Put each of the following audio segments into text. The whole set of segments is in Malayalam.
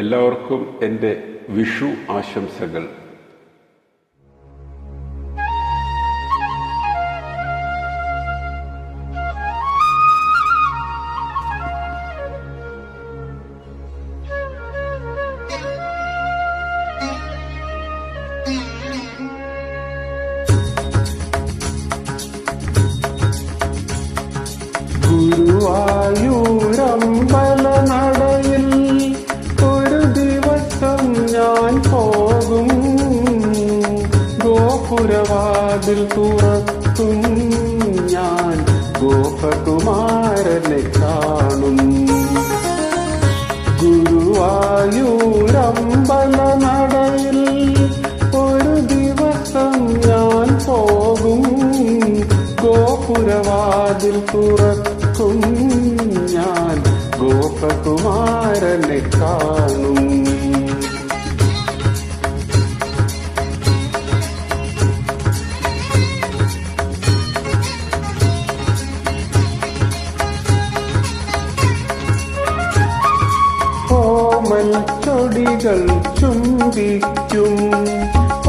എല്ലാവർക്കും എന്റെ വിഷു ആശംസകൾ. ഗുരുവായൂരമ്പല ഞാൻ പോകും. ഗോപുരവാതിൽ തുറക്കും. ഞാൻ ഗോപകുമാരനെ കാണും. ഗുരുവായൂരമ്പല നടയിൽ ഒരു ദിവസം ഞാൻ പോകും. ഗോപുരവാതിൽ തുറക്കും. ഞാൻ ഗോപകുമാരനെ കാണും. കോമൽ ചൊടികൾ ചുംബിക്കും.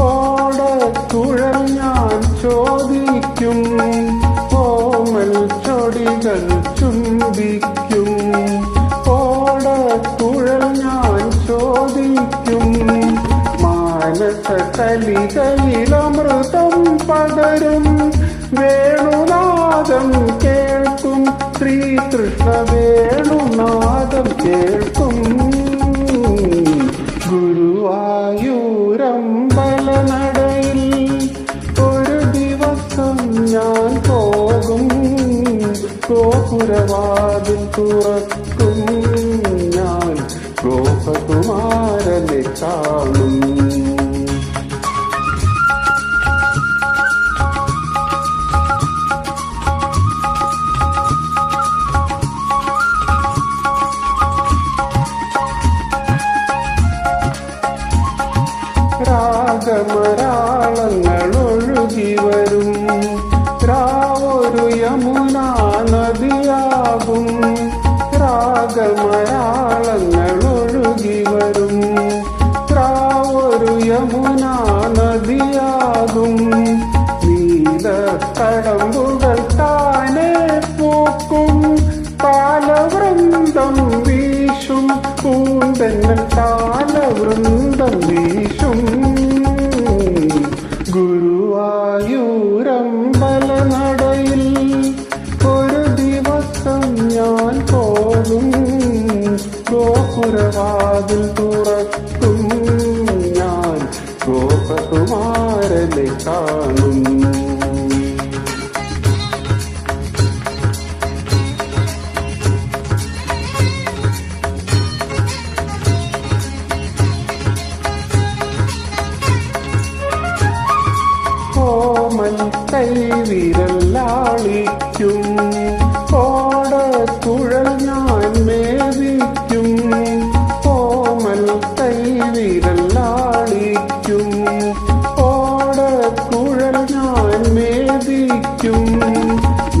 ഓടക്കുഴൽ ഞാൻ ചോദിക്കും. ഓമൽ ചൊടികൾ ചുംബിക്കും. ഓടക്കുഴൽ ഞാൻ ചോദിക്കും. മാനസ കലികളിലമൃതം പകരും. വേണുനാദം കേൾക്കും. ശ്രീകൃഷ്ണ വേണുനാദം കേൾക്കും. ഗുരുവായൂരമ്പല നടയിൽ ഒരു ദിവസം ഞാൻ പോകും. ഗോപുരവാതിൽ തുറക്കും ഞാൻ. ഗോപകുമാരനെ കാണും. ഒഴുകി വരും ത്രാവൊരു യമുന നദിയാകും. നീലക്കടമ്പുകൾ താനെ പൂക്കും. താലവൃന്ദം വീശും. പൂന്തന്നൽ താലവൃന്ദം വീശും. ഗോപകുമാരനെ കാണും കോമൽ കൈവിരലാളിക്കും ഓടക്കുഴൽ ഞാൻ മേദിക്കും.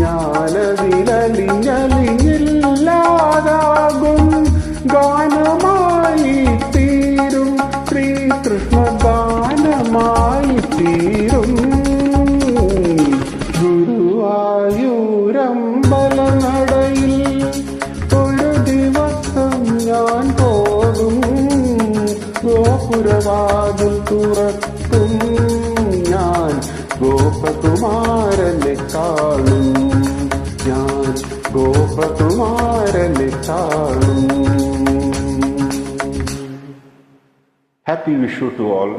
ഞാനതിലലിഞ്ഞലിഞ്ഞില്ലാതാകും ഗാനമായി തീരും ശ്രീകൃഷ്ണ ഗാനമായി തീരും ഗുരുവായൂരമ്പല നടയിൽ ഒരു ദിവസം ഞാൻ പോകും. ഗോപുരവാതിൽ തുറക്കും. ഗോപകുമാരനെ കാണും ഞാൻ ഗോപകുമാരനെ കാണും happy Vishu to all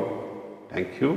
thank you